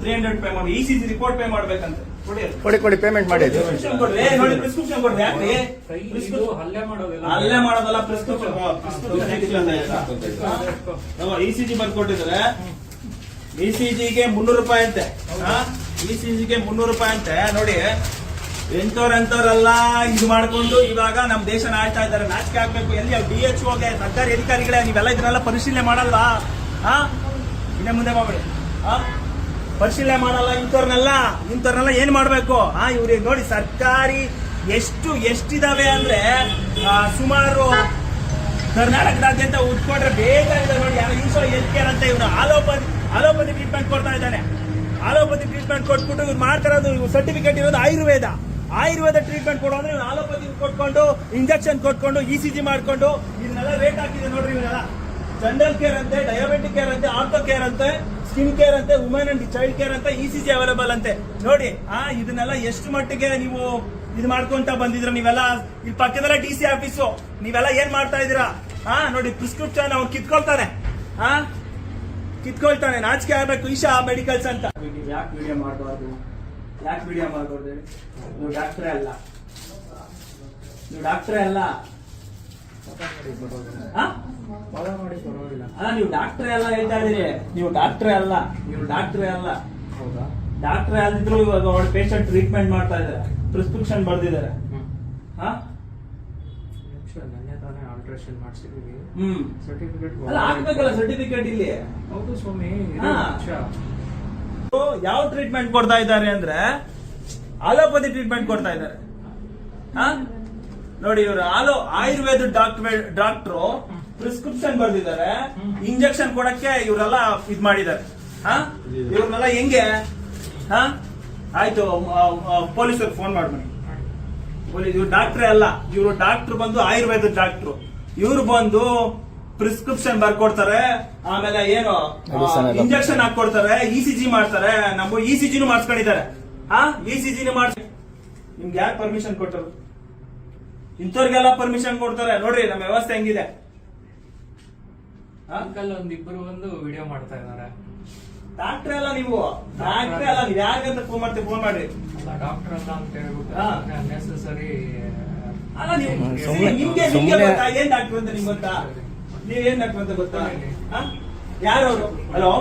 Three hundred pay ಮಾಡಿ E C G report pay ಮಾಡ್ಬೇಕಂತೆ. ಕೊಡಿ ಕೊಡಿ ಪೇಮೆಂಟ್ ಮಾಡಿ. ಪ್ರಿಸ್ಕ್ರಿಪ್ಷನ್ ಕೊಡ್ರಿ ನೋಡಿ ಪ್ರಿಸ್ಕ್ರಿಪ್ಷನ್ ಕೊಡ್ರಿ ಯಾಕ್ರಿ ಪ್ರಿಸ್ಕ್ರಿಪ್ಷನ್ ಹಲ್ಲೆ ಮಾಡೋದಿಲ್ಲ. ಅಲ್ಲೇ ಮಾಡೋದಲ್ಲ ಪ್ರಿಸ್ಕ್ರಿಪ್ಷನ್ ಇ ಸಿ ಜಿ ಬಂದು ಕೊಟ್ಟಿದ್ರೆ ಇ ಸಿ ಜಿಗೆ ಮುನ್ನೂರು ರೂಪಾಯಿ ಅಂತೆ. ಇ ಸಿ ಜಿಗೆ ಮುನ್ನೂರು ರೂಪಾಯಿ ಅಂತೆ. ನೋಡಿ ಎಂತವ್ರ ಎಂತವ್ರೆಲ್ಲ ಇದು ಮಾಡ್ಕೊಂಡು ಇವಾಗ ನಮ್ ದೇಶ ನಾಳ್ತಾ ಇದ್ದಾರೆ. ನಾಚಿಕೆ ಹಾಕ್ಬೇಕು ಎಲ್ಲಿ ಡಿ ಎಚ್ ಓಗೆ ಸರ್ಕಾರಿ ಅಧಿಕಾರಿಗಳೇ ನೀವೆಲ್ಲ ಇದನ್ನೆಲ್ಲ ಪರಿಶೀಲನೆ ಮಾಡಲ್ವಾ? ಹಾ ಇನ್ನೇ ಮುಂದೆ ಬಾಬಡಿ ಹಾ ಪರಿಶೀಲನೆ ಮಾಡಲ್ಲ ಇಂಥವ್ರನ್ನೆಲ್ಲ ಇಂಥವ್ರನ್ನೆಲ್ಲ ಏನ್ ಮಾಡ್ಬೇಕು? ಆ ಇವ್ರಿಗೆ ನೋಡಿ ಸರ್ಕಾರಿ ಎಷ್ಟು, ಎಷ್ಟಿದಾವೆ ಅಂದ್ರೆ ಸುಮಾರು ಕರ್ನಾಟಕದಾದ್ಯಂತ ಉಟ್ಕೊಂಡ್ರೆ ಬೇಕಾಗಿದೆ ನೋಡಿ. ಯಾರು ಯೂಸೋ ಹೆಲ್ತ್ ಕೇರ್ ಅಂತ ಇವನು ಆಲೋಪತಿ ಆಲೋಪತಿ ಟ್ರೀಟ್ಮೆಂಟ್ ಕೊಡ್ತಾ ಇದ್ದಾನೆ. ಆಲೋಪತಿ ಟ್ರೀಟ್ಮೆಂಟ್ ಕೊಟ್ಬಿಟ್ಟು ಇವ್ರು ಮಾಡ್ತಿರೋದು ಇವ್ರು ಸರ್ಟಿಫಿಕೇಟ್ ಇರೋದು ಆಯುರ್ವೇದ. ಆಯುರ್ವೇದ ಟ್ರೀಟ್ಮೆಂಟ್ ಕೊಡೋ ಅಂದ್ರೆ ಆಲೋಪತಿ ಕೊಟ್ಕೊಂಡು ಇಂಜೆಕ್ಷನ್ ಕೊಟ್ಕೊಂಡು ಇ ಸಿ ಜಿ ಮಾಡ್ಕೊಂಡು, ಇದನ್ನೆಲ್ಲ ರೇಟ್ ಹಾಕಿದೆ ನೋಡ್ರಿ ಇವನ್ನೆಲ್ಲ ಜನರಲ್ ಕೇರ್ ಅಂತೆ ಡಯಾಬಿಟಿಕ್ ಕೇರ್ ಅಂತೆ ಆರ್ಥೋ ಕೇರ್ ಅಂತೆ ಸ್ಕಿನ್ ಕೇರ್ ಅಂತೆ ವುಮೆನ್ ಅಂಡ್ ಚೈಲ್ಡ್ ಕೇರ್ ಅಂತ ಇ ಸಿ ಜಿ ಅವೈಲೇಬಲ್ ಅಂತೆ. ನೋಡಿ, ಆ, ಇದನ್ನೆಲ್ಲ ಎಷ್ಟು ಮಟ್ಟಿಗೆ ನೀವು ಇದು ಮಾಡ್ಕೊಂತ ಬಂದಿದ್ರ ನೀವೆಲ್ಲ? ಇಲ್ಲಿ ಪಕ್ಕದಲ್ಲ ಡಿ ಸಿ ಆಫೀಸು ನೀವೆಲ್ಲ ಏನ್ ಮಾಡ್ತಾ ಇದೀರಾ ಹಾ ನೋಡಿ ಪ್ರಿಸ್ಕ್ರಿಪ್ಷನ್ ಅವ್ನು ಕಿತ್ಕೊಳ್ತಾನೆ. ಹಾ ಕಿತ್ಕೊಳ್ತಾನೆ. ನಾಚಿಕೆ ಆಗ್ಬೇಕು, ಈಶಾ ಮೆಡಿಕಲ್ಸ್ ಅಂತ. ಯಾಕೆ ವಿಡಿಯೋ ಮಾಡಬಾರ್ದು? ಯಾಕೆ ವಿಡಿಯೋ ಮಾಡಬಾರ್ದು ನೀವು ಡಾಕ್ಟ್ರೇ ಅಲ್ಲ. ನೀವು ಡಾಕ್ಟ್ರೇ ಅಲ್ಲ ಹಾ ಫಾಲೋ ಮಾಡಿ ಬರೋದಿಲ್ಲ ಅಲ್ಲ ನೀವು ಡಾಕ್ಟ್ರೇ ಅಲ್ಲ ಹೇಳ್ತಾ ಇದೀರಿ ನೀವು ಡಾಕ್ಟ್ರೇ ಅಲ್ಲ. ನೀವು ಡಾಕ್ಟ್ರೇ ಅಲ್ಲ. ಹೌದಾ? ಡಾಕ್ಟ್ರೇ ಆದಿದ್ರು ಇವಾಗ ಅವ್ರ ಪೇಷಂಟ್ ಟ್ರೀಟ್ಮೆಂಟ್ ಮಾಡ್ತಾ ಇದ್ದಾರೆ. ಪ್ರಿಸ್ಕ್ರಿಪ್ಷನ್ ಬರ್ದಿದ್ದಾರೆ. ಹಾ ಆಲ್ಟ್ರೇಷನ್ ಮಾಡಿಸಿದೀವಿ ಸರ್ಟಿಫಿಕೇಟ್ ಹಾಕ್ಬೇಕಲ್ಲ ಸರ್ಟಿಫಿಕೇಟ್ ಇಲ್ಲಿ. ಹೌದು ಸ್ವಾಮಿ. ಯಾವ ಟ್ರೀಟ್ಮೆಂಟ್ ಕೊಡ್ತಾ ಇದ್ದಾರೆ ಅಂದ್ರೆ ಅಲೋಪತಿ ಟ್ರೀಟ್ಮೆಂಟ್ ಕೊಡ್ತಾ ಇದ್ದಾರೆ. ಹಾ? ನೋಡಿ ಇವರು ಆಲೋ ಆಯುರ್ವೇದ ಡಾಕ್ಟರ್ ಡಾಕ್ಟ್ರು ಪ್ರಿಸ್ಕ್ರಿಪ್ಷನ್ ಬರ್ದಿದ್ದಾರೆ. ಇಂಜೆಕ್ಷನ್ ಕೊಡಕ್ಕೆ ಇವರೆಲ್ಲ ಇದ್ ಮಾಡಿದ್ದಾರೆ. ಹಾ? ಇವ್ರನ್ನೆಲ್ಲ ಹೆಂಗೆ? ಹಾ? ಆಯ್ತು ಪೊಲೀಸರು ಫೋನ್ ಮಾಡ್ಬನ್ನಿ ಪೊಲೀಸ್ ಇವ್ರು ಡಾಕ್ಟ್ರೇ ಅಲ್ಲ. ಇವರು ಡಾಕ್ಟರ್ ಬಂದು ಆಯುರ್ವೇದ ಡಾಕ್ಟ್ರು. ಇವ್ರು ಬಂದು ಪ್ರಿಸ್ಕ್ರಿಪ್ಷನ್ ಬರ್ಕೊಡ್ತಾರೆ. ಆಮೇಲೆ ಏನು ಇಂಜೆಕ್ಷನ್ ಹಾಕೊಡ್ತಾರೆ ಇ ಸಿ ಜಿ ಮಾಡ್ತಾರೆ. ನಮ್ಮ ಇ ಸಿ ಜಿನೂ ಮಾಡಿಸ್ಕೊಂಡಿದ್ದಾರೆ. ಹಾ? ಇ ಸಿ ಜಿನೂ ಮಾಡ್ಸಿ ನಿಮ್ಗೆ ಯಾರು ಪರ್ಮಿಷನ್ ಕೊಟ್ಟರು ಇಂಥವ್ರಿಗೆಲ್ಲ ಪರ್ಮಿಷನ್ ಕೊಡ್ತಾರೆ. ನೋಡ್ರಿ ನಮ್ಮ ವ್ಯವಸ್ಥೆ ಹೆಂಗಿದೆ. ಅಂಕಲ್ ಒಂದಿಬ್ರು ಬಂದು ವಿಡಿಯೋ ಮಾಡ್ತಾ ಇದಾರೆ ಡಾಕ್ಟ್ರೆ ಅಲ್ಲ ನೀವು. ಡಾಕ್ಟ್ರೆ ಅಲ್ಲ ನೀವು. ಯಾರಿಗಂತ ಫೋನ್ ಮಾಡ್ತೀವಿ ಫೋನ್ ಮಾಡ್ರಿ. ಅಲ್ಲ ಡಾಕ್ಟರ್ ಅಲ್ಲ ಅಂತ ಹೇಳ್ಬಿಟ್ಟು ಹಾ. ನೆಸಸರಿ ಅಲ್ಲ ನೀವು ನಿಮ್ಗೆ ನಿಮ್ಗೆ ಗೊತ್ತಾ? ಏನ್ ಡಾಕ್ಟರ್ ಅಂತ ನಿಮ್ಗೆ ಗೊತ್ತಾ? ನೀವ್ ಏನ್ ಡಾಕ್ಟರ್ ಅಂತ ಗೊತ್ತಾ? ಯಾರವರು? ಹಲೋ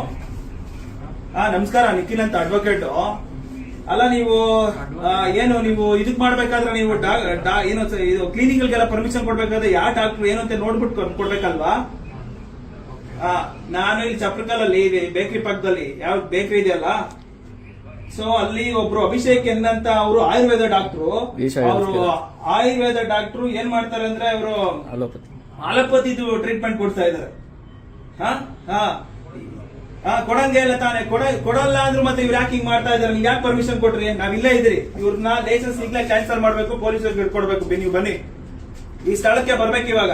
ಹಾ ನಮಸ್ಕಾರ ನಿಖಿಲ್ ಅಂತ ಅಡ್ವೊಕೇಟ್ ಅಲ್ಲ ನೀವು ಏನು ನೀವು ಇದಕ್ ಮಾಡ್ಬೇಕಾದ್ರೆ ನೀವು ಏನು ಇದು ಕ್ಲಿನಿಕ್ಗಳಿಗೆಲ್ಲ ಪರ್ಮಿಷನ್ ಕೊಡ್ಬೇಕಾದ್ರೆ ಯಾವ ಡಾಕ್ಟರ್ ಏನು ಅಂತ ನೋಡ್ಬಿಟ್ಟು ಕೊಡ್- ಕೊಡ್ಬೇಕಲ್ವಾ? ನಾನು ಇಲ್ಲಿ ಚಪ್ರಕಲ್ಲಲ್ಲಿ ಬೇಕರಿ ಪಕ್ಕದಲ್ಲಿ ಯಾವ ಬೇಕರಿ ಇದೆಯಲ್ಲ? ಸೊ ಅಲ್ಲಿ ಒಬ್ರು ಅಭಿಷೇಕ್ ಎಂದಂತ ಅವರು ಆಯುರ್ವೇದ ಡಾಕ್ಟ್ರು. ಅವರು ಆಯುರ್ವೇದ ಡಾಕ್ಟ್ರು ಏನ್ ಮಾಡ್ತಾರೆ ಅಂದ್ರೆ ಅವರು ಅಲೋಪತಿ. ಅಲೋಪತಿದು ಟ್ರೀಟ್ಮೆಂಟ್ ಕೊಡ್ತಾ ಇದಾರೆ ಹಾ ಹಾ? ಹಾ. ಕೊಡಂಗೆ ಇಲ್ಲ ತಾನೆ. ಕೊಡ ಕೊಡಲ್ಲ ಅಂದ್ರೆ ಮತ್ತೆ ಇವ್ರು ಯಾಕೆ ಹಿಂಗ್ ಮಾಡ್ತಾ ಇದಾರೆ ನೀವು ಯಾಕೆ ಪರ್ಮಿಷನ್ ಕೊಟ್ರಿ? ನಾವ್ ಇಲ್ಲೇ ಇದ್ರಿ ಇವ್ರನ್ನ ಲೈಸೆನ್ಸ್ ಈಗಲೇ ಕ್ಯಾನ್ಸಲ್ ಮಾಡ್ಬೇಕು ಕೊಡ್ಬೇಕು. ಬನ್ನಿ ನೀವು ಬನ್ನಿ. ಈ ಸ್ಥಳಕ್ಕೆ ಬರ್ಬೇಕು ಇವಾಗ.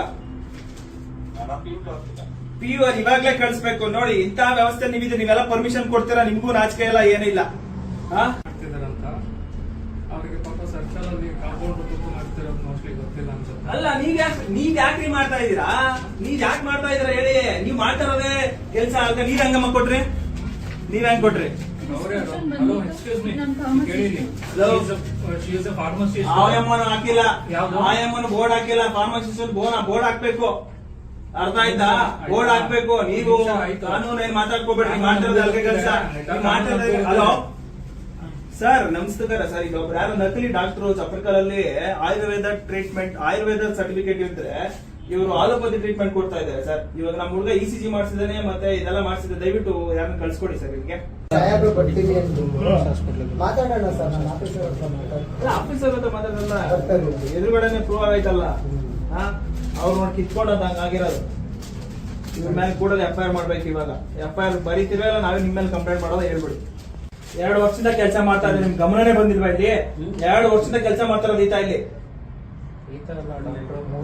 ಪಿ ಯು ಇವಾಗ್ಲೇ ಕಳಿಸ್ಬೇಕು. ನೋಡಿ, ಇಂತಹ ವ್ಯವಸ್ಥೆ ನೀವಿದೆ ನೀವೆಲ್ಲ ಪರ್ಮಿಷನ್ ಕೊಡ್ತೀರಾ? ನಿಮ್ಗೂ ನಾಚಿಕೆ ಎಲ್ಲ ಏನಿಲ್ಲ. ಹಾ ಮಾಡ್ತಿದಾರಂತ ಅವರಿಗೆ ಪಾಪ ಸರ್ಕಲಲ್ಲಿ ಕಾಂಪೌಂಡ್ ಕೂತು ಮಾಡ್ತಿರೋದು ಮೋಸ್ಟ್ಲಿ ಗೊತ್ತಿಲ್ಲ ಅನ್ಸುತ್ತೆ ಅಲ್ಲ ನೀವ್ ಯಾಕೆ ನೀವ್ ಯಾಕ್ರಿ ಮಾಡ್ತಾ ಇದೀರಾ ನೀವ್ ಯಾಕೆ ಮಾಡ್ತಾ ಇದೀರಾ ಹೇಳಿ? ನೀವ್ ಮಾಡ್ತಾರದೇ ಕೆಲ್ಸ ಅಲ್ಕ ನೀವ್ ಹಂಗಮ್ಮ ಕೊಟ್ರಿ? ನೀವ್ ಹೆಂಗ್ ಕೊಟ್ರಿ? ಆಯಮ್ಮನ ಹಾಕಿಲ್ಲ? ಆಯಮ್ಮನ ಬೋರ್ಡ್ ಹಾಕಿಲ್ಲ. ಫಾರ್ಮಸಿಸ್ಟ್ ಬೋರ್ಡ್ ಬೋರ್ಡ್ ಹಾಕ್ಬೇಕು. ಅರ್ಥ ಆಯ್ತಾ? ಬೋರ್ಡ್ ಹಾಕ್ಬೇಕು. ನೀವು. ಕಾನೂನು ಏನ್ ಮಾತಾಡ್ಕೋಬೇಡ್ರಿ. ಮಾಡ್ತಿರೋದು ಅಲ್ಗೆ ಕೆಲಸ. ಮಾಡ್ತಿರೋದು ಹಲೋ ಸರ್ ನಮಸ್ಕಾರ. ಸರ್ ಈಗ ಒಬ್ರು ಯಾರು ನಕಲಿ ಡಾಕ್ಟರ್ ಚಪ್ರಕಲಲ್ಲಿ ಆಯುರ್ವೇದ ಟ್ರೀಟ್ಮೆಂಟ್ ಆಯುರ್ವೇದ ಸರ್ಟಿಫಿಕೇಟ್ ಇದ್ರೆ ಇವರು ಆಲೋಪತಿ ಟ್ರೀಟ್ಮೆಂಟ್ ಕೊಡ್ತಾ ಇದ್ದಾರೆ ಸರ್ ಇವಾಗ ನಮ್ಮ ಹುಡುಗ ಇ ಸಿ ಜಿ ಮಾಡಿಸಿದಾನೆ ಮತ್ತೆ ಇದೆಲ್ಲ ಮಾಡಿಸಿದ್ರೆ ದಯವಿಟ್ಟು ಯಾರನ್ನ ಕಳ್ಸ್ಕೊಡಿ ಸರ್ ಇಲ್ಲಿಗೆ. ಅಂತ ಮಾತಾಡೋಣ ಸರ್ ನಾನು ಆಫೀಸರ್ ಹತ್ರ ಮಾತಾಡ್ತೀನಿ. ಆಫೀಸರ್ ಹತ್ರ ಮಾತಾಡಲ್ಲ. ಎದುರುಗಡೆನೆ ಪ್ರೂವ್ ಆಗೈತಲ್ಲ. ಹಾ? ಅವ್ರು ನೋಡಿ ಕಿತ್ಕೊಂಡಂತ ಹಂಗಾಗಿರೋದು ಇವ್ರ ಮೇಲೆ ಕೂಡ ಎಫ್ ಐ ಆರ್ ಮಾಡ್ಬೇಕು ಇವಾಗ. ಎಫ್ ಐ ಆರ್ ಬರೀತಿರೋ ಇಲ್ಲ ನಾವೇ ನಿಮ್ಮ ಮೇಲೆ ಕಂಪ್ಲೇಂಟ್ ಮಾಡೋದು ಹೇಳ್ಬಿಡಿ. ಎರಡು ವರ್ಷದಿಂದ ಕೆಲಸ ಮಾಡ್ತಾ ಇದ್ದಾರೆ. ನಿಮ್ ಗಮನನೇ ಬಂದಿಲ್ವಾ ಇಲ್ಲಿ? ಎರಡು ವರ್ಷದಿಂದ ಕೆಲಸ ಮಾಡ್ತಾ ಇರೋದು ಈತ ಇಲ್ಲಿ.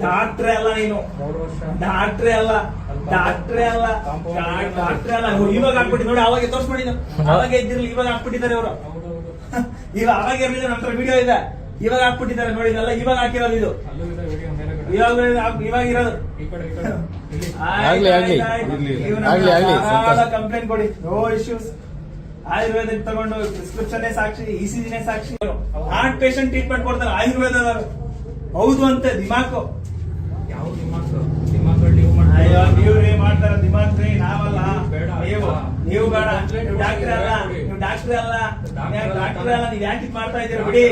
ಡಾಕ್ಟರ್ ಅಲ್ಲ ನೀನು. ಮೂರು ವರ್ಷ. ಡಾಕ್ಟ್ರೇ ಅಲ್ಲ. ಡಾಕ್ಟ್ರೇ ಅಲ್ಲ. ಡಾಕ್ಟ್ರೇ ಅಲ್ಲ. ಇವಾಗ ಹಾಕ್ಬಿಟ್ಟಿ ನೋಡಿ ಅವಾಗ ತೋರಿಸ್ಬಿಡಿ ಅವಾಗ ಇದ್ದಿರ್ಲಿ ಇವಾಗ ಹಾಕ್ಬಿಟ್ಟಿದ್ದಾರೆ ಅವರು ಇವಾಗ ಅವಾಗ ಇರಲಿಲ್ಲ ನಂತರ ವಿಡಿಯೋ ಇದೆ. ಇವಾಗ ಹಾಕ್ಬಿಟ್ಟಿದ್ದಾರೆ ನೋಡಿ ಇದೆಲ್ಲ ಇವಾಗ ಹಾಕಿರೋದು ಇದು. ಇವಾಗ ಇವಾಗ ಇರೋದು. ಕಂಪ್ಲೇಂಟ್ ಕೊಡಿ. ನೋ ಇಶ್ಯೂಸ್ ಆಯುರ್ವೇದಿಕ್ ತಗೊಂಡು ಪ್ರಿಸ್ಕ್ರಿಪ್ಷನ್ ಸಾಕ್ಷಿ ಇ ಸಿ ಜಿನೇ ಸಾಕ್ಷಿ. ಹಾರ್ಟ್ ಪೇಷಂಟ್ ಟ್ರೀಟ್ಮೆಂಟ್ ಕೊಡ್ತಾರೆ ಆಯುರ್ವೇದ ಹೌದು ಅಂತ ದಿಮಾಕು. ಯಾವ ದಿಮಾಕ್? ದಿಮಾಕ್ಗಳು ನೀವು ಅಯ್ಯೋ ನೀವ್ರೇ ಮಾಡ್ತಾರ ದಿಮಾಕ್ ರೀ? ನಾವಲ್ಲ. ಬೇಡ, ನೀವು? ನೀವು ಬೇಡ. ನೀವು ಡಾಕ್ಟರ್ ಅಲ್ಲ. ನೀವು ಡಾಕ್ಟರ್ ಅಲ್ಲ. ಡಾಕ್ಟರ್ ಅಲ್ಲ ನೀವ್ ಯಾಕೆ ಇದ್ ಮಾಡ್ತಾ ಇದೀರ ಬಿಡಿ.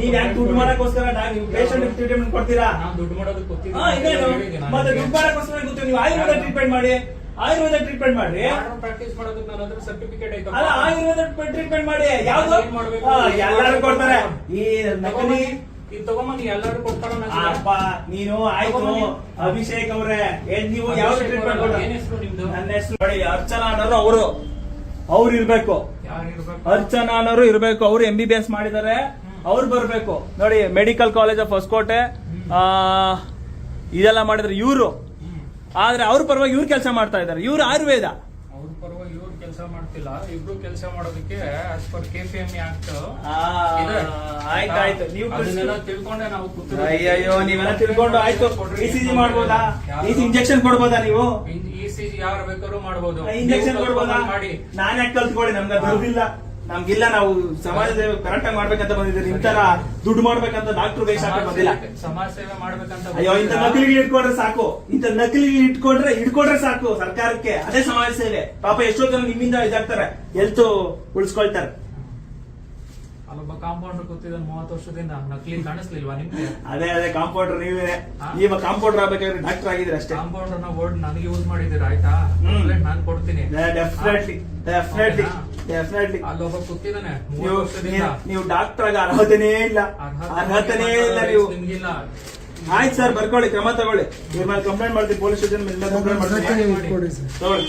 ನೀವ್ ಯಾಕೆ ದುಡ್ಡು. ಮಾಡಕ್ಕೋಸ್ಕರ ನೀವು ಪೇಷಂಟ್ ಟ್ರೀಟ್ಮೆಂಟ್ ಕೊಡ್ತೀರಾ? ದುಡ್ಡು ಮಾಡೋದಕ್ಕೆ ಮತ್ತೆ ದುಡ್ಡು ಮಾಡಕ್ಕೋಸ್ಕರ ನೀವು ಆಯುರ್ವೇದ ಟ್ರೀಟ್ಮೆಂಟ್ ಮಾಡಿ. ಆಯುರ್ವೇದ ಟ್ರೀಟ್ಮೆಂಟ್ ಮಾಡ್ರಿ. ಪ್ರಾಕ್ಟೀಸ್ ಮಾಡೋದಕ್ಕೆ ನನ್ನ ಹತ್ರ ಸರ್ಟಿಫಿಕೇಟ್ ಐತಪ್ಪ. ಅಲ್ಲ ಆಯುರ್ವೇದ ಟ್ರೀಟ್ಮೆಂಟ್ ಮಾಡಿ ಯಾವ್ದು? ಎಲ್ಲಾರು ಕೊಡ್ತಾರೆ. ಈ ನಕಲಿ ತಗೊಂಬನ್ನಿ. ಇದು ತಗೊಂಬನ್ನಿ ಎಲ್ಲರೂ ಕೊಡ್ತಾರ ಅಪ್ಪ ನೀನು ಆಯ್ತು. ಅಭಿಷೇಕ್ ಅವ್ರೆ ನೀವು ಯಾವ ಟ್ರೀಟ್ಮೆಂಟ್ ಅವ್ರೆ, ಕೊಡ್ತಾರೆ? ಏನ್ ಹೆಸ್ರು ನಿಮ್ದು? ನನ್ನ ಹೆಸರು ನೋಡಿ ಅರ್ಚನಾ ಅನ್ನೋರು ಅವರು. ಅವ್ರು ಇರ್ಬೇಕು. ಅರ್ಚನಾ ಅನ್ನೋರು ಇರ್ಬೇಕು. ಅವ್ರು ಎಂ ಬಿ ಬಿ ಎಸ್ ಮಾಡಿದ್ದಾರೆ. ಅವ್ರು ಬರ್ಬೇಕು. ನೋಡಿ ಮೆಡಿಕಲ್ ಕಾಲೇಜ್ ಆಫ್ ಹೊಸಕೋಟೆ. ಇದೆಲ್ಲ ಮಾಡಿದ್ರೆ ಇವರು. ಆದ್ರೆ ಅವ್ರ ಪರವಾಗಿ ಇವ್ರು ಕೆಲಸ ಮಾಡ್ತಾ ಇದ್ದಾರೆ. ಇವ್ರು ಆಯುರ್ವೇದ. ಅವ್ರ ಪರವಾಗಿ ಇವ್ರು ಕೆಲಸ ಮಾಡ್ತಿಲ್ಲ. ಇಬ್ರು ಕೆಲಸ ಮಾಡೋದಕ್ಕೆ as per K P M act ಆಯ್ತಾಯ್ತು. ನೀವು ಅದನ್ನೆಲ್ಲ ತಿಳ್ಕೊಂಡೆ ನಾವು ಕೂತಿರೋದು. ಅಯ್ಯಯ್ಯೋ ನೀವೆಲ್ಲ ತಿಳ್ಕೊಂಡು ಆಯ್ತು. ಇ ಸಿ ಜಿ ಮಾಡ್ಬೋದಾ? ಸಿ ಇಂಜೆಕ್ಷನ್ ಕೊಡ್ಬೋದಾ ನೀವು? ಇ ಸಿ ಜಿ ಯಾರು ಬೇಕಾದ್ರೂ ಮಾಡ್ಬೋದು. ಇಂಜೆಕ್ಷನ್ ನೀವು ಕೊಡ್ಬೋದಾ? ಮಾಡಿ. ನಾನ್ ಯಾಕೆ ಕಲ್ತ್ಕೊಳ್ಳಿ? ನಮ್ಗೆ ಬರುದಿಲ್ಲ ನಮ್ಗಿಲ್ಲ ನಾವು ಸಮಾಜ ಸೇವೆ ಕರೆಕ್ಟ್ ಆಗಿ ಮಾಡ್ಬೇಕಂತ ಬಂದಿದ್ದೀರಿ ಇಂತರ ತರ ದುಡ್ಡು ಮಾಡ್ಬೇಕಂತ ಡಾಕ್ಟರ್ ವೇಷ ಬಂದಿಲ್ಲ. ಸಮಾಜ ಸೇವೆ- ಮಾಡ್ಬೇಕಂತ ಅಯ್ಯೋ ಇಂತ ನಕಲಿಗೆ ಇಟ್ಕೊಂಡ್ರೆ ಸಾಕು. ಇಂತ ನಕಲಿಗೆ ಇಟ್ಕೊಂಡ್ರೆ ಇಟ್ಕೊಂಡ್ರೆ ಸಾಕು ಸರ್ಕಾರಕ್ಕೆ. ಅದೇ ಸಮಾಜ ಸೇವೆ. ಪಾಪ ಎಷ್ಟೋ ಜನ ನಿಮ್ಮಿಂದ ಇದಾಗ್ತಾರೆ. ಎಲ್ತು ಉಳಿಸ್ಕೊಳ್ತಾರೆ. ಅಲ್ಲೊಬ್ಬ ಕಾಂಪೌಂಡರ್ ಕೂತಿದ್ದಾನೆ ಮೂವತ್ತು ವರ್ಷದಿಂದ. ನಕಲಿ ಕಾಣಿಸ್ಲಿಲ್ವಾ ನಿಮ್ಗೆ? ಅದೇ ಅದೇ ಕಾಂಪೌಂಡರ್ ನೀವೇ. ಈಗ ಕಾಂಪೌಂಡರ್ ಆಗ್ಬೇಕಾದ್ರೆ ಡಾಕ್ಟರ್ ಆಗಿದ್ರೆ ಅಷ್ಟೇ. ಕಾಂಪೌಂಡರ್ನ ವರ್ಡ್ ನನಗೆ ಯೂಸ್ ಮಾಡಿದಿರ ಆಯ್ತಾ. ನಾನು ಕೊಡ್ತೀನಿ. Definitely definitely? ಡೆಫಿನೆಟ್ಲಿ ಅಲ್ಲೊಬ್ಬ ಕೂತಿದ್ದಾನೆ. ನೀವು ವರ್ಷದಿಂದ. ನೀವು- ಡಾಕ್ಟರ್ ಆಗ ಅರ್ಹತೆನೇ ಇಲ್ಲ. ಅರ್ಹತೆನೇ ಇಲ್ಲ ನೀವು. ನಿಮ್ಗಿಲ್ಲ? ಆಯ್ತು ಸರ್ ಬರ್ಕೊಳ್ಳಿ ಕ್ರಮ ತಗೊಳ್ಳಿ. ಇವ್ರ ಮೇಲೆ ಕಂಪ್ಲೇಂಟ್ ಮಾಡ್ತೀವಿ ಪೊಲೀಸ್ ಸ್ಟೇಷನ್ ಮೇಲೆ ಕಂಪ್ಲೇಂಟ್ ಮಾಡ್ತೀನಿ. ಕೊಡಿ ಸರ್ ತಗೊಳ್ಳಿ.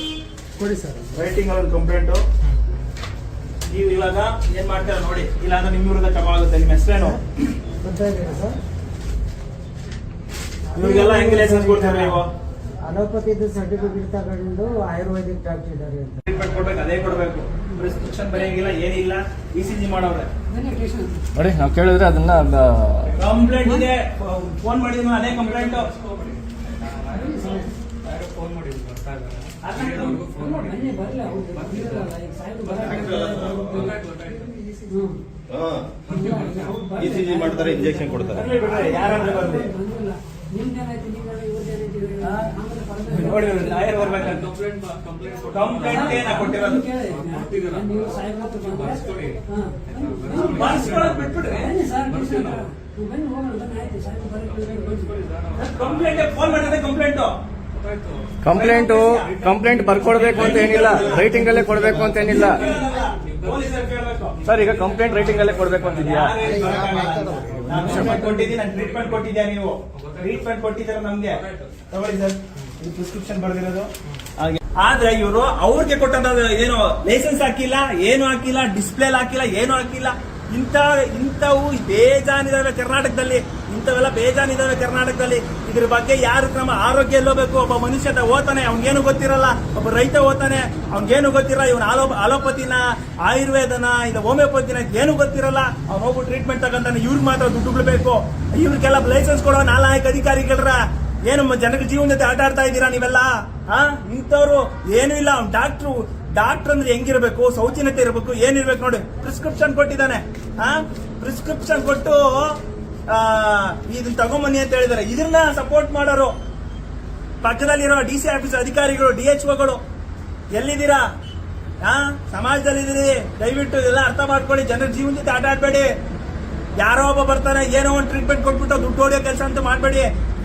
ಕೊಡಿ ಸರ್ ರೈಟಿಂಗ್ ಅವ್ರ ಕಂಪ್ಲೇಂಟು ನೀವು ಇವಾಗ ಏನ್ ಮಾಡ್ತೀರಾ ನೋಡಿ. ಇಲ್ಲ ಅಂದ್ರೆ ನಿಮ್ಮ ವಿರುದ್ಧ ಕ್ರಮ ಆಗುತ್ತೆ ನಿಮ್ಮ ಹೆಸರೇನು? ಇವಾಗೆಲ್ಲ ಸರ್ ಇವ್ರಿಗೆಲ್ಲ ಹೆಂಗ್ ಲೈಸೆನ್ಸ್ ಕೊಡ್ತೀರಾ ನೀವು? ಅಲೋಪತಿದು ಸರ್ಟಿಫಿಕೇಟ್ ತಗೊಂಡು ಆಯುರ್ವೇದಿಕ್ ಡಾಕ್ಟರ್ ಇದ್ದಾರೆ ಅಂತ. ಟ್ರೀಟ್ಮೆಂಟ್ ಕೊಡ್ಬೇಕು ಅದೇ ಕೊಡಬೇಕು. ಪ್ರಿಸ್ಕ್ರಿಪ್ಷನ್ ಬರೆಯಂಗಿಲ್ಲ ಏನಿಲ್ಲ ಇ ಸಿ ಜಿ ಮಾಡೋರೆ ನೋಡಿ ನಾವು ಕೇಳಿದ್ರೆ ಅದನ್ನ ಕಂಪ್ಲೇಂಟ್ ಇದೆ. ಫೋನ್ ಮಾಡಿದ್ರು ಅದೇ ಕಂಪ್ಲೇಂಟ್ ಫೋನ್ ಮಾಡಿದ್ರು ಬರ್ತಾ ಮಾಡಿ ಇ ಸಿ ಜಿ ಮಾಡ್ತಾರೆ ಇಂಜೆಕ್ಷನ್ ಕೊಡ್ತಾರೆ. ಯಾರಾದ್ರೂ ಬರ್ಲಿ. ನೋಡಿ ಲಾಯರ್ ಬರ್ಬೇಕಂತ. ಕಂಪ್ಲೇಂಟ್ ಕಂಪ್ಲೇಂಟ್ ಕಂಪ್ಲೇಂಟ್ ಏನ ಕೊಟ್ಟಿರೋದು ಬರ್ಸ್ಕೊಳಕ್ ಬಿಟ್ಬಿಡ್ರಿ. ಕಂಪ್ಲೇಂಟ್ ಫೋನ್ ಮಾಡಿದ್ರೆ ಕಂಪ್ಲೇಂಟ್ ಕಂಪ್ಲೇಂಟು ಕಂಪ್ಲೇಂಟ್ ಬರ್ಕೊಡ್ಬೇಕು ಅಂತ ಏನಿಲ್ಲ. ರೈಟಿಂಗ್ ಅಲ್ಲೇ ಕೊಡ್ಬೇಕು ಅಂತ ಏನಿಲ್ಲ. ಸರ್ ಈಗ ಕಂಪ್ಲೇಂಟ್ ರೈಟಿಂಗ್ ಅಲ್ಲೇ ಕೊಡ್ಬೇಕು ಅಂತಿದ್ಯಾ? ಟ್ರೀಟ್ಮೆಂಟ್ ಕೊಟ್ಟಿದ್ದೀನಿ ನಾನು ಟ್ರೀಟ್ಮೆಂಟ್ ಕೊಟ್ಟಿದ್ಯಾ ನೀವು? ಟ್ರೀಟ್ಮೆಂಟ್ ಕೊಟ್ಟಿದ್ದೀರ ನಮ್ಗೆ? ತಗೊಳ್ಳಿ ಸರ್. ಇದು ಪ್ರಿಸ್ಕ್ರಿಪ್ಷನ್ ಬರ್ದಿರೋದು. ಆದ್ರೆ ಇವರು ಅವ್ರಿಗೆ ಕೊಟ್ಟಂತ ಏನು ಲೈಸೆನ್ಸ್ ಹಾಕಿಲ್ಲ ಏನು ಹಾಕಿಲ್ಲ ಡಿಸ್ಪ್ಲೇ ಹಾಕಿಲ್ಲ ಏನು ಹಾಕಿಲ್ಲ. ಇಂಥ ಇಂಥವು ಬೇಜಾನಿದಾವೆ ಕರ್ನಾಟಕದಲ್ಲಿ. ಇಂಥವೆಲ್ಲ ಬೇಜಾನಿದಾವೆ ಕರ್ನಾಟಕದಲ್ಲಿ. ಇದ್ರ ಬಗ್ಗೆ ಯಾರು ಕ್ರಮ ಆರೋಗ್ಯ ಎಲ್ಲೋಬೇಕು ಒಬ್ಬ ಮನುಷ್ಯ ಓದ್ತಾನೆ ಅವ್ನಿಗೇನು ಗೊತ್ತಿರಲ್ಲ. ಒಬ್ಬ ರೈತ ಓದ್ತಾನೆ ಅವ್ನಿಗೇನು ಗೊತ್ತಿರಲ್ಲ. ಇವನು ಆಲೋ ಅಲೋಪತಿನ ಆಯುರ್ವೇದನ ಇದು ಹೋಮಿಯೋಪತಿನ ಏನು ಗೊತ್ತಿರಲ್ಲ? ಅವ್ನು ಹೋಗ್ಬಿಟ್ಟು ಟ್ರೀಟ್ಮೆಂಟ್ ತಗೊಂತಾನೆ ಇವ್ರಿಗೆ ಮಾತ್ರ ದುಡ್ಡು ಬಿಡಬೇಕು ಇವ್ರಿಗೆಲ್ಲ ಲೈಸೆನ್ಸ್ ಕೊಡೋ ನಾಲ್ಕು ಅಧಿಕಾರಿಗಳರ, ಏನು ಜನಕ್ಕೆ ಜೀವನ ಜೊತೆ ಆಟ ಆಡ್ತಾ ಇದ್ದೀರಾ ನೀವೆಲ್ಲ? ಹಾ ಇಂಥವ್ರು ಏನು ಇಲ್ಲ. ಅವ್ನು ಡಾಕ್ಟ್ರು ಡಾಕ್ಟರ್ ಅಂದ್ರೆ ಹೆಂಗಿರ್ಬೇಕು? ಸೌಜನ್ಯತೆ ಇರಬೇಕು. ಏನಿರ್ಬೇಕು ನೋಡಿ ಪ್ರಿಸ್ಕ್ರಿಪ್ಷನ್ ಕೊಟ್ಟಿದ್ದಾನೆ. ಹಾ ಪ್ರಿಸ್ಕ್ರಿಪ್ಷನ್ ಕೊಟ್ಟು ಇದನ್ನ ತಗೊಂಬನ್ನಿ ಅಂತ ಹೇಳಿದಾರೆ. ಇದನ್ನ ಸಪೋರ್ಟ್ ಮಾಡೋರು. ಪಕ್ಕದಲ್ಲಿರೋ ಡಿ ಸಿ ಆಫೀಸ್ ಅಧಿಕಾರಿಗಳು ಡಿ ಎಚ್ ಒಗಳು ಎಲ್ಲಿದ್ದೀರಾ? ಹಾ, ಸಮಾಜದಲ್ಲಿದ್ದೀರಿ. ದಯವಿಟ್ಟು ಎಲ್ಲ ಅರ್ಥ ಮಾಡ್ಕೊಳ್ಳಿ. ಜನರ ಜೀವನ ಜೊತೆ ಆಟ ಆಡ್ಬೇಡಿ. ಯಾರೋ ಒಬ್ಬ ಬರ್ತಾನೆ ಏನೋ ಒಂದು ಟ್ರೀಟ್ಮೆಂಟ್ ಕೊಟ್ಬಿಟ್ಟು ದುಡ್ಡು ಹೊಡೆಯೋ ಕೆಲಸ ಅಂತ ಮಾಡಬೇಡಿ.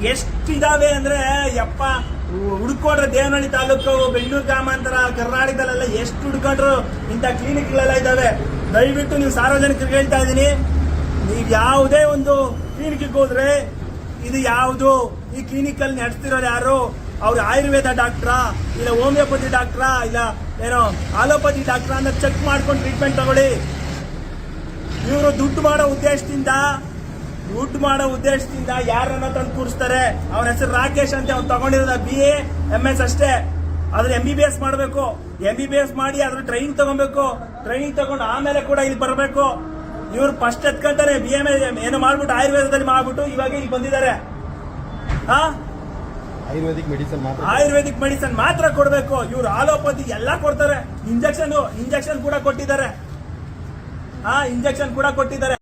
ಎಷ್ಟಿದಾವೆ ಅಂದ್ರೆ, ಯಪ್ಪ, ಹುಡ್ಕೊಂಡ್ರೆ ದೇವನಹಳ್ಳಿ ತಾಲೂಕು ಬೆಂಗಳೂರು ಗ್ರಾಮಾಂತರ, ಕರ್ನಾಟಕದಲ್ಲೆಲ್ಲ ಎಷ್ಟು ಹುಡ್ಕೊಂಡ್ರು ಇಂಥ ಕ್ಲಿನಿಕ್ಗಳೆಲ್ಲ ಇದಾವೆ. ದಯವಿಟ್ಟು ನೀವು ಸಾರ್ವಜನಿಕರಿಗೆ ಹೇಳ್ತಾ ಇದ್ದೀನಿ. ನೀವು ಯಾವುದೇ ಒಂದು ಕ್ಲಿನಿಕ್ಗೆ ಹೋದ್ರೆ, ಇದು ಯಾವುದು? ಈ ಕ್ಲಿನಿಕ್ ಅಲ್ಲಿ ನಡೆಸ್ತಿರೋರು ಯಾರು? ಅವ್ರು ಆಯುರ್ವೇದ ಡಾಕ್ಟ್ರಾ, ಇಲ್ಲ ಹೋಮಿಯೋಪತಿ ಡಾಕ್ಟ್ರಾ, ಇಲ್ಲ ಏನೋ ಆಲೋಪತಿ ಡಾಕ್ಟರ್ ಅಂತ ಚೆಕ್ ಮಾಡ್ಕೊಂಡು ಟ್ರೀಟ್ಮೆಂಟ್ ತಗೊಳ್ಳಿ. ಇವರು ದುಡ್ಡು ಮಾಡೋ ಉದ್ದೇಶದಿಂದ, ದುಡ್ಡು ಮಾಡೋ ಉದ್ದೇಶದಿಂದ ಯಾರನ್ನ ತಂದು ಕೂರಿಸ್ತಾರೆ? ಅವನ ಹೆಸರು ರಾಕೇಶ್ ಅಂತ ಅವ್ನು ತಗೊಂಡಿರೋದ ಬಿ ಎ ಎಂ ಎಸ್ ಅಷ್ಟೇ. ಆದ್ರೆ ಎಂ ಬಿ ಬಿ ಎಸ್ ಮಾಡಬೇಕು. ಎಂ ಬಿ ಬಿ ಎಸ್ ಮಾಡಿ ಅದ್ರ ಟ್ರೈನಿಂಗ್ ತಗೊಬೇಕು. ಟ್ರೈನಿಂಗ್ ತಗೊಂಡು ಆಮೇಲೆ ಕೂಡ ಇಲ್ಲಿ ಬರಬೇಕು. ಇವ್ರು ಫಸ್ಟ್ ಎತ್ಕೊಂತಾರೆ ಬಿ ಎಂ ಏನು ಮಾಡ್ಬಿಟ್ಟು ಆಯುರ್ವೇದದಲ್ಲಿ ಮಾಡ್ಬಿಟ್ಟು ಇವಾಗ ಇಲ್ಲಿ ಬಂದಿದ್ದಾರೆ. ಹಾ? ಆಯುರ್ವೇದಿಕ್ ಮೆಡಿಸನ್ ಮಾತ್ರ ಆಯುರ್ವೇದಿಕ್ ಮೆಡಿಸನ್ ಮಾತ್ರ ಕೊಡಬೇಕು. ಇವ್ರು ಆಲೋಪತಿ ಎಲ್ಲ ಕೊಡ್ತಾರೆ. ಇಂಜೆಕ್ಷನ್ ಇಂಜೆಕ್ಷನ್ ಕೂಡ ಕೊಟ್ಟಿದ್ದಾರೆ. ಆ, ಇಂಜೆಕ್ಷನ್ ಕೂಡ ಕೊಟ್ಟಿದ್ದಾರೆ.